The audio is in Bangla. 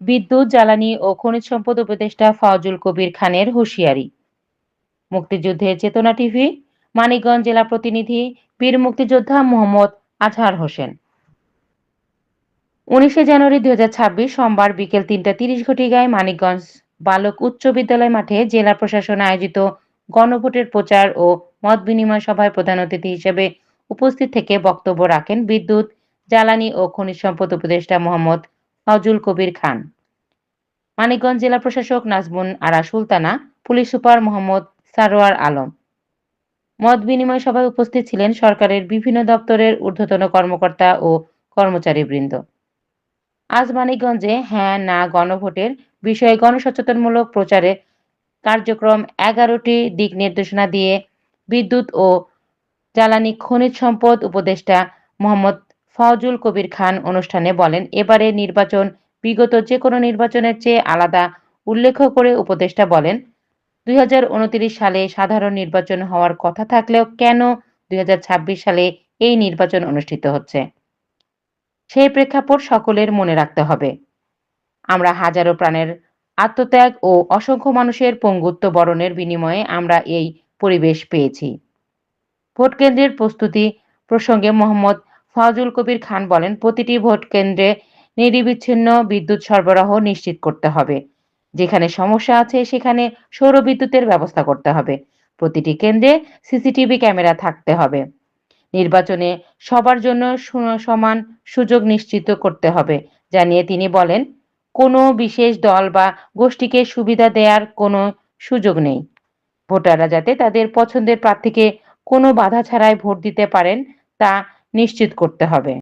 বিদ্যুৎ, জ্বালানি ও খনিজ সম্পদ উপদেষ্টা ফজল কবির খানের হুঁশিয়ারি। মুক্তিযুদ্ধের চেতনা টিভি, মানিকগঞ্জ জেলা প্রতিনিধি বীর মুক্তিযোদ্ধা মোহাম্মদ আজহার হোসেন। উনিশে জানুয়ারি দুই হাজার ছাব্বিশ সোমবার বিকেল তিনটা তিরিশ ঘটিকায় মানিকগঞ্জ বালক উচ্চ বিদ্যালয় মাঠে জেলা প্রশাসন আয়োজিত গণভোটের প্রচার ও মত বিনিময় সভায় প্রধান অতিথি হিসেবে উপস্থিত থেকে বক্তব্য রাখেন বিদ্যুৎ, জ্বালানি ও খনিজ সম্পদ উপদেষ্টা মোহাম্মদ ফজল কবির খান। মানিকগঞ্জ জেলা প্রশাসক নাজমুন আরা সুলতানা, পুলিশ সুপার মোহাম্মদ সারোয়ার আলম। মত বিনিময় সভায় উপস্থিত ছিলেন সরকারের বিভিন্ন দপ্তরের ঊর্ধ্বতন কর্মকর্তা ও কর্মচারীবৃন্দ। আজ মানিকগঞ্জে হ্যাঁ না গণভোটের বিষয়ে গণসচেতনমূলক প্রচারে কার্যক্রম এগারোটি দিক নির্দেশনা দিয়ে বিদ্যুৎ ও জ্বালানি খনিজ সম্পদ উপদেষ্টা মোহাম্মদ ফজল কবির খান অনুষ্ঠানে বলেন, এবারে নির্বাচন, বিগত যে কোনো নির্বাচনের চেয়ে আলাদা। উল্লেখ করে উপদেষ্টা বলেন, দুই সালে সাধারণ নির্বাচন হওয়ার কথা থাকলেও কেন দুই সালে এই নির্বাচন অনুষ্ঠিত হচ্ছে? সেই প্রেক্ষাপট সকলের মনে রাখতে হবে। আমরা হাজারো প্রাণের আত্মত্যাগ ও অসংখ্য মানুষের পঙ্গুত্ব বরণের বিনিময়ে আমরা এই পরিবেশ পেয়েছি। ভোট কেন্দ্রের প্রস্তুতি প্রসঙ্গে মোহাম্মদ ফজল কবির খান বলেন, প্রতিটি ভোট কেন্দ্রে নিরবিচ্ছিন্ন বিদ্যুৎ সরবরাহ নিশ্চিত করতে হবে। যেখানে সমস্যা আছে, সেখানে সৌর বিদ্যুতের ব্যবস্থা করতে হবে। প্রতিটি কেন্দ্রে সিসিটিভি ক্যামেরা থাকতে হবে। নির্বাচনে সবার জন্য সমান সুযোগ নিশ্চিত করতে হবে, জানিয়ে তিনি বলেন, কোনো বিশেষ দল বা গোষ্ঠীকে সুবিধা দেওয়ার কোনো সুযোগ নেই। ভোটাররা যাতে তাদের পছন্দের প্রার্থীকে কোনো বাধা ছাড়াই ভোট দিতে পারেন, তা নিশ্চিত করতে হবে।